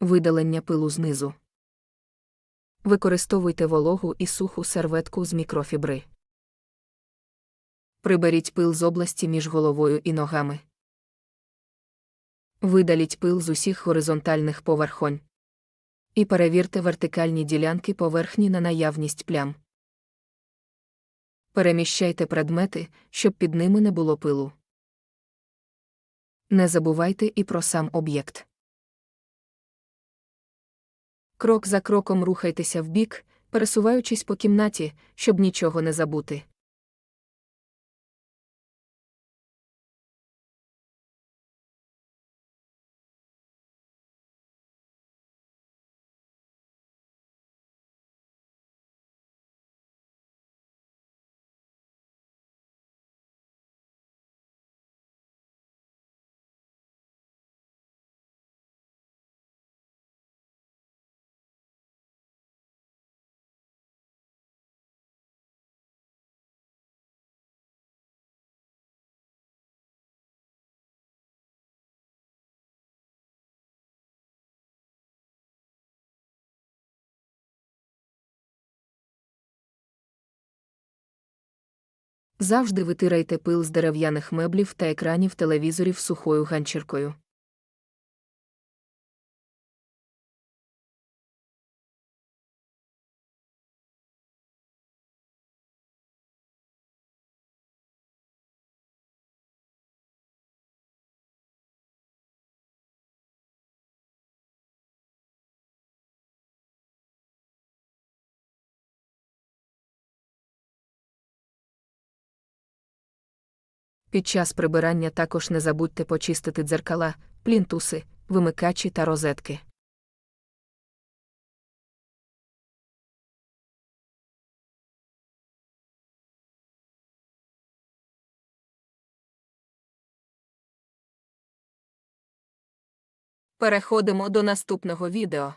Видалення пилу знизу. Використовуйте вологу і суху серветку з мікрофібри. Приберіть пил з області між головою і ногами. Видаліть пил з усіх горизонтальних поверхонь. І перевірте вертикальні ділянки поверхні на наявність плям. Переміщайте предмети, щоб під ними не було пилу. Не забувайте і про сам об'єкт. Крок за кроком рухайтеся вбік, пересуваючись по кімнаті, щоб нічого не забути. Завжди витирайте пил з дерев'яних меблів та екранів телевізорів сухою ганчіркою. Під час прибирання також не забудьте почистити дзеркала, плінтуси, вимикачі та розетки. Переходимо до наступного відео.